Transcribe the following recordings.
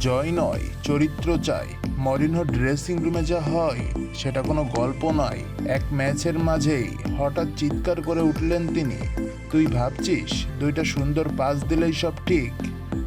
জয় নয়, চরিত্র চাই। মরিনহো ড্রেসিং রুমে যা হয়, সেটা কোনো গল্প নয়। এক ম্যাচের মাঝেই হঠাৎ চিৎকার করে উঠলেন তিনি। তুই ভাবছিস দুইটা সুন্দর পাস দিলেই সব ঠিক?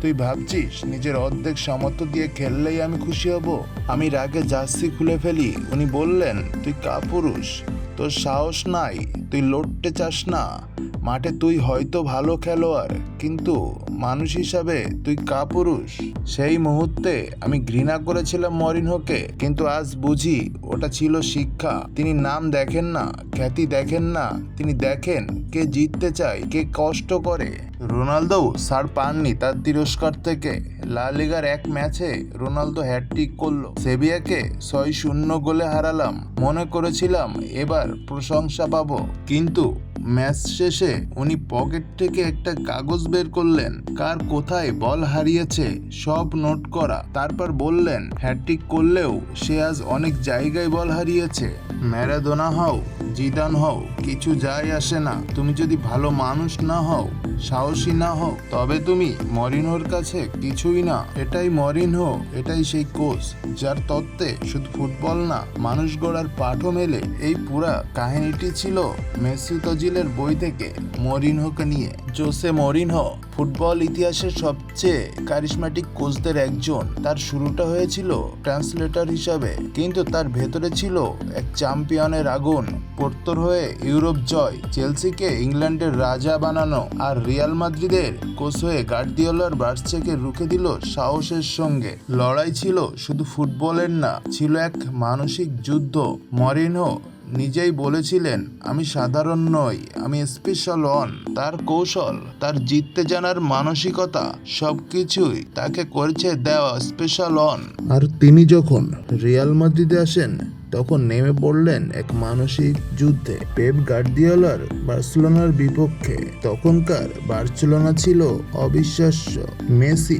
তুই ভাবছিস নিজের অর্ধেক সামর্থ্য দিয়ে খেললেই আমি খুশি হব? আমি রাগে জার্সি খুলে ফেলি। উনি বললেন, তুই কাপুরুষ। তোর সাহস নাই। তুই লড়তে চাস না। মাঠে তুই হয়তো ভালো খেলোয়াড়, কিন্তু মানুষ হিসাবে তুই কাপুরুষ। সেই মুহূর্তে আমি ঘৃণা করেছিলাম মরিনহোকে, কিন্তু আজ বুঝি ওটা ছিল শিক্ষা। তিনি নাম দেখেন না, খ্যাতি দেখেন না, তিনি দেখেন কে জিততে চায়, কে কষ্ট করে। রোনালদো সার পাননি তার তিরস্কার থেকে। লা লিগার এক ম্যাচে রোনালদো হ্যাটট্রিক করল। সেভিয়াকে ছয় শূন্য গোলে হারালাম। মনে করেছিলাম এবার প্রশংসা পাবো। কিন্তু ম্যাচ শেষে উনি পকেট থেকে একটা কাগজ বের করলেন। কার কোথায় বল হারিয়েছে সব নোট করা। তারপর বললেন হ্যাট্রিক করলেও সে আজ অনেক জায়গায় বল হারিয়েছে। ম্যারাদোনা হও জিদান হও, কিছু যায় আসে না। তুমি যদি ভালো মানুষ না হও, সাহসী না হও, তবে তুমি মরিনহোর কাছে কিছুই না। এটাই মরিন মরিনহো, এটাই সেই কোচ, যার তত্ত্বে শুধু ফুটবল না, মানুষ গড়ার পাঠও মেলে। এই পুরা কাহিনীটি ছিল মেসি তজিলের বই থেকে মরিনহোকে নিয়ে। জোসে মরিনহো ফুটবল ইতিহাসের সবচেয়ে কারিশম্যাটিক কোচদের একজন। তার শুরুটা হয়েছিল ট্রান্সলেটর হিসাবে, কিন্তু তার ভেতরে ছিল এক চ্যাম্পিয়নের আগুন। পোর্তোর হয়ে ইউরোপ জয়, চেলসিকে ইংল্যান্ডের রাজা বানানো আর রিয়াল মাদ্রিদের কোচ হয়ে গার্দিওলার বার্সেকে রুখে দিল সাহসের সঙ্গে। লড়াই ছিল, শুধু ফুটবলের না, ছিল এক মানসিক যুদ্ধ। মরিনহো নিজেই বলেছিলেন, আমি সাধারণ নই, আমি স্পেশাল অন তার কৌশল, তার জিততে জানার মানসিকতা, সবকিছুই তাকে করেছে দেওয়া স্পেশাল অন আর তিনি যখন রিয়াল মাদ্রিদে আসেন তখন নেমে পড়লেন এক মানসিক যুদ্ধে। পেপ গার্দিওলার বার্সেলোনার বিপক্ষে তখনকার বার্সেলোনা ছিল অবিশ্বাস্য। মেসি,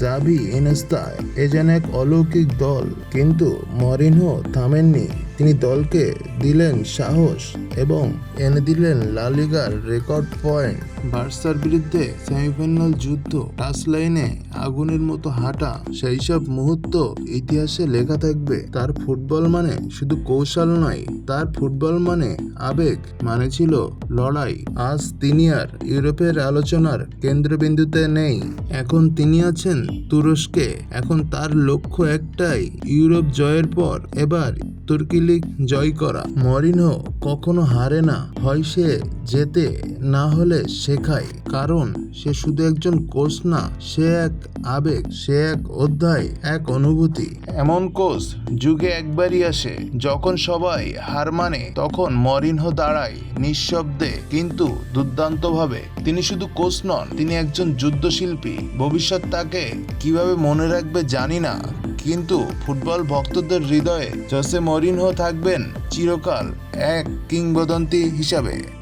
জাভি ইনেস্তা এ যেন এক অলৌকিক দল। কিন্তু মরিনহো থামেননি। তিনি দলকে দিলেন সাহস এবং এনে দিলেন লালিগার রেকর্ড পয়েন্ট। বার্সার বিরুদ্ধে সেমিফাইনাল যুদ্ধ, টাচ লাইনে আগুনের মতো হাঁটা, সেই সব মুহূর্ত ইতিহাসে লেখা থাকবে। তার ফুটবল মানে শুধু কৌশল নয়, তার ফুটবল মানে আবেগ মানে ছিল লড়াই। আজ তিনি আর ইউরোপের আলোচনার কেন্দ্রবিন্দুতে নেই। এখন তিনি আছেন তুরস্কে। এখন তার লক্ষ্য একটাই, ইউরোপ জয়ের পর এবার তুর্কি লিগ জয় করা। মরিনহো কখনো হারে না। হয় সে যেতে না হলে শেখায় কারণ সে শুধু একজন কোচ না, সে এক আবেগ, সে এক অধ্যায়, এক অনুভূতি। এমন কোচ যুগে একবারই আসে, যখন সবাই হার মানে তখন মরিনহো দাঁড়ায় নিঃশব্দে, কিন্তু দুর্দান্তভাবে। তিনি শুধু কোচ নন, তিনি একজন যুদ্ধশিল্পী। ভবিষ্যৎ তাকে কীভাবে মনে রাখবে জানি না। কিন্তু ফুটবল ভক্তদের হৃদয়ে জসে মরিনহো থাকবেন চিরকাল এক কিংবদন্তি হিসাবে।